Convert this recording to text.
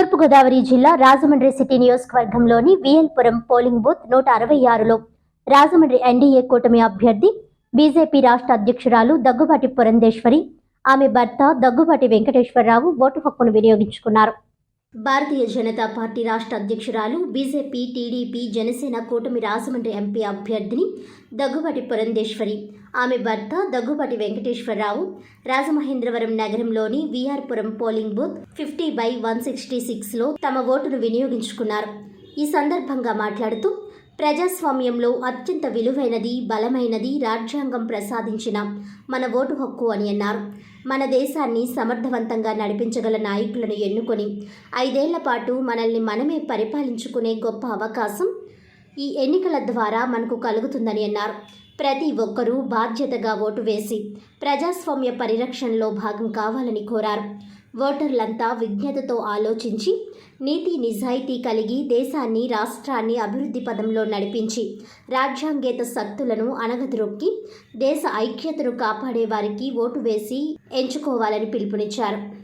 తూర్పుగోదావరి జిల్లా రాజమండ్రి సిటీ నియోజకవర్గంలోని VL Puram polling booth నూట అరవై ఆరులో రాజమండ్రి ఎన్డీఏ కూటమి అభ్యర్థి బీజేపీ రాష్ట్ర అధ్యక్షురాలు దగ్గుబాటి పురంధేశ్వరి ఆమె భర్త దగ్గుబాటి వెంకటేశ్వరరావు ఓటు హక్కును వినియోగించుకున్నారు. భారతీయ జనతా పార్టీ రాష్ట్ర అధ్యక్షురాలు బీజేపీ టీడీపీ జనసేన కూటమి రాజమండ్రి ఎంపీ అభ్యర్థిని దగ్గుబాటి పురంధేశ్వరి ఆమె భర్త దగ్గుబాటి వెంకటేశ్వరరావు రాజమహేంద్రవరం నగరంలోని VR Puram polling booth fifty by one sixty సిక్స్లో తమ ఓటును వినియోగించుకున్నారు. ఈ సందర్భంగా మాట్లాడుతూ ప్రజాస్వామ్యంలో అత్యంత విలువైనది బలమైనది రాజ్యాంగం ప్రసాదించిన మన ఓటు హక్కు అని అన్నారు. మన దేశాన్ని సమర్థవంతంగా నడిపించగల నాయకులను ఎన్నుకొని ఐదేళ్ళ పాటు మనల్ని మనమే పరిపాలించుకునే గొప్ప అవకాశం ఈ ఎన్నికల ద్వారా మనకు కలుగుతుందని అన్నారు. ప్రతి ఒక్కరూ బాధ్యతగా ఓటు వేసి ప్రజాస్వామ్య పరిరక్షణలో భాగం కావాలని కోరారు. ఓటర్లంతా విజ్ఞతతో ఆలోచించి నీతి నిజాయితీ కలిగి దేశాన్ని రాష్ట్రాన్ని అభివృద్ధి పదంలో నడిపించి రాజ్యాంగేత శక్తులను అణగద్రొక్కి దేశ ఐక్యతను కాపాడే వారికి ఓటు వేసి ఎంచుకోవాలని పిలుపునిచ్చారు.